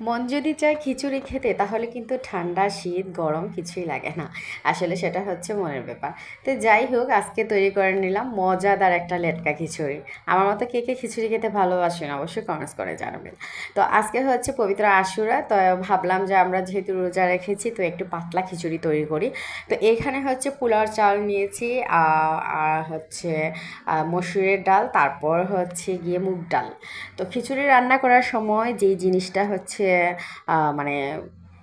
মন যদি চায় খিচুড়ি খেতে, তাহলে কিন্তু ঠান্ডা, শীত, গরম কিছুই লাগে না। আসলে সেটা হচ্ছে মনের ব্যাপার। তো যাই হোক, আজকে তৈরি করে নিলাম মজাদার একটা লেটকা খিচুড়ি। আমার মতো কে কে খিচুড়ি খেতে ভালোবাসেন অবশ্যই কমেন্টস করে জানাবেন। তো আজকে হচ্ছে পবিত্র আশুরা, তো ভাবলাম যে আমরা যেহেতু রোজা রেখেছি, তো একটু পাতলা খিচুড়ি তৈরি করি। তো এখানে হচ্ছে পোলাওর চাল নিয়েছি আর হচ্ছে মসুরের ডাল, তারপর হচ্ছে গিয়ে মুগ ডাল। তো খিচুড়ি রান্না করার সময় যেই জিনিসটা হচ্ছে আহ, মানে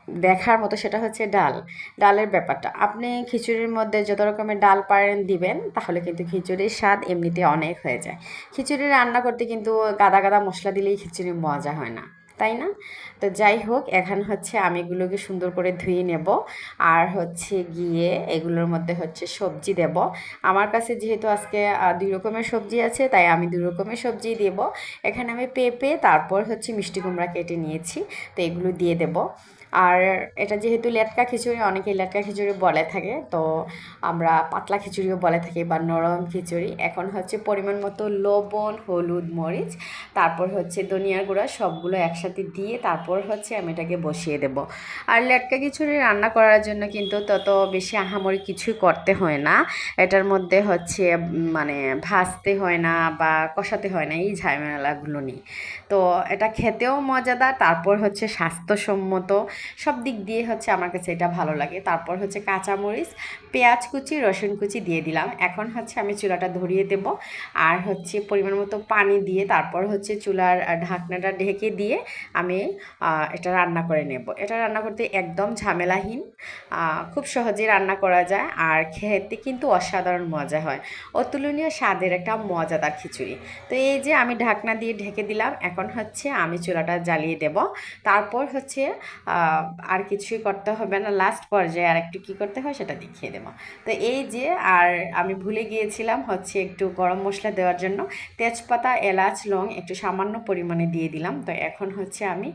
দেখার মতো সেটা হচ্ছে ডাল। ডালের ব্যাপারটা। আপনি খিচুড়ির মধ্যে যত রকমের ডাল পারেন দিবেন তাহলে কিন্তু খিচুড়ির স্বাদ এমনিতে অনেক হয়ে যায়। খিচুড়ি রান্না করতে কিন্তু গাদা গাদা মশলা দিলেই খিচুড়ি মজা হয় না। তাই না? তো যাই হোক, এখন হচ্ছে আমি এগুলোকে সুন্দর করে ধুয়ে নেব। আর হচ্ছে গিয়ে এগুলোর মধ্যে হচ্ছে সবজি দেব। আমার কাছে যেহেতু আজকে দুই রকমের সবজি আছে, তাই আমি দুই রকমের সবজি দেব। এখানে আমি পেঁপে, তারপর হচ্ছে মিষ্টি কুমড়া কেটে নিয়েছি, তো এগুলো দিয়ে দেব। আর এটা যেহেতু লেটকা খিচুড়ি, অনেকেই লেটকা খিচুড়ি বলে থাকে, তো আমরা পাতলা খিচুড়িও বলে থাকি বা নরম খিচুড়ি। এখন হচ্ছে পরিমাণ মতো লবণ, হলুদ, মরিচ, তারপর হচ্ছে ধনিয়ার গুঁড়া সবগুলো একসাথে দিয়ে তারপর হচ্ছে আমি এটাকে বসিয়ে দেব। আর লেটকা খিচুড়ি রান্না করার জন্য কিন্তু তত বেশি আহামরি কিছুই করতে হয় না। এটার মধ্যে হচ্ছে মানে ভাজতে হয় না বা কষাতে হয় না, এই ঝামেলাগুলো নেই। তো এটা খেতেও মজাদার, তারপর হচ্ছে স্বাস্থ্যসম্মত সব দিক দিয়ে হচ্ছে আমার কাছে এটা ভালো লাগে। তারপর হচ্ছে কাঁচামরিচ, পেঁয়াজ কুচি, রসুন কুচি দিয়ে দিলাম। এখন হচ্ছে আমি চুলাটা ধরিয়ে দেব। আর হচ্ছে পরিমাণ মতো পানি দিয়ে তারপর হচ্ছে চুলার ঢাকনাটা ঢেকে দিয়ে আমি এটা রান্না করে নেব। এটা রান্না করতে একদম ঝামেলাহীন খুব সহজেই রান্না করা যায় আর খেতে কিন্তু অসাধারণ মজা হয়। অতুলনীয় স্বাদের একটা মজাদার খিচুড়ি। তো এই যে আমি ঢাকনা দিয়ে ঢেকে দিলাম, এখন হচ্ছে আমি চুলাটা জ্বালিয়ে দেব। তারপর হচ্ছে আর কিছুই করতে হবে না। লাস্ট পর্যায়ে আর একটু কী করতে হয় সেটা দেখিয়ে দেবো। তো এই যে, আর আমি ভুলে গিয়েছিলাম হচ্ছে একটু গরম মশলা দেওয়ার জন্য, তেজপাতা, এলাচ, লং একটু সামান্য পরিমাণে দিয়ে দিলাম। তো এখন হচ্ছে আমি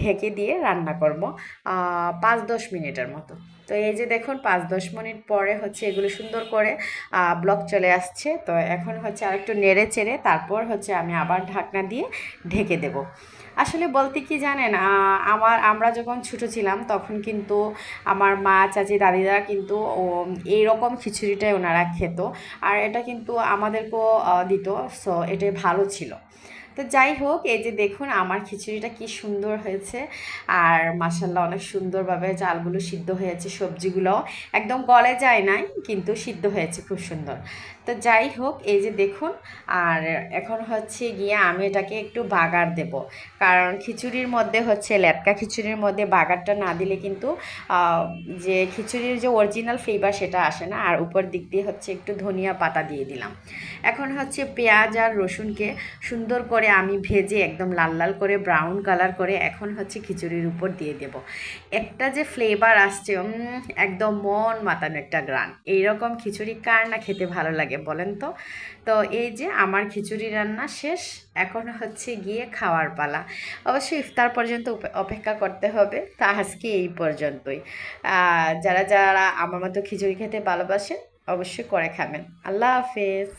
ঢেকে দিয়ে রান্না করব পাঁচ দশ মিনিটের মতো। তো এই যে দেখুন পাঁচ দশ মিনিট পরে হচ্ছে এগুলো সুন্দর করে ব্লক চলে আসছে। তো এখন হচ্ছে আর একটু নেড়ে চেড়ে তারপর হচ্ছে আমি আবার ঢাকনা দিয়ে ঢেকে দেব। আসলে বলতে কি জানেন আমার আমরা যখন ছোটো ছিলাম তখন কিন্তু আমার মা চাচি দাদিরা কিন্তু ও, এইরকম খিচুড়িটাই ওনারা খেত। আর এটা কিন্তু আমাদেরকেও দিত সো এটাই ভালো ছিল। তো যাই হোক, এই যে দেখুন আমার খিচুড়িটা কি সুন্দর হয়েছে। আর মাসাল্লাহ অনেক সুন্দরভাবে চালগুলো সিদ্ধ হয়েছে সবজিগুলোও একদম গলে যায় নাই, কিন্তু সিদ্ধ হয়েছে খুব সুন্দর। তো যাই হোক, এই যে দেখুন, আর এখন হচ্ছে গিয়ে আমি এটাকে একটু বাগার দেব। কারণ খিচুড়ির মধ্যে হচ্ছে লেটকা খিচুড়ির মধ্যে বাগারটা না দিলে কিন্তু যে খিচুড়ির যে অরিজিনাল ফ্লেভার সেটা আসে না। আর উপর দিক দিয়ে হচ্ছে একটু ধনিয়া পাতা দিয়ে দিলাম। এখন হচ্ছে পেঁয়াজ আর রসুনকে সুন্দর করে আমি ভেজে একদম লাল লাল করে ব্রাউন কালার করে এখন হচ্ছে খিচুড়ির উপর দিয়ে দেব। একটা যে ফ্লেভার আসছে একদম মন মাতানো একটা গ্রান এইরকম খিচুড়ি কার না খেতে ভালো লাগে? বলেন তো। তো এই যে আমার খিচুড়ি রান্না শেষ, এখন হচ্ছে গিয়ে খাওয়ার পালা। অবশ্যই ইফতার পর্যন্ত অপেক্ষা করতে হবে, তা আজকে এই পর্যন্তই। যারা যারা আমার মতো খিচুড়ি খেতে ভালোবাসেন, অবশ্যই করে খাবেন। আল্লাহ হাফেজ।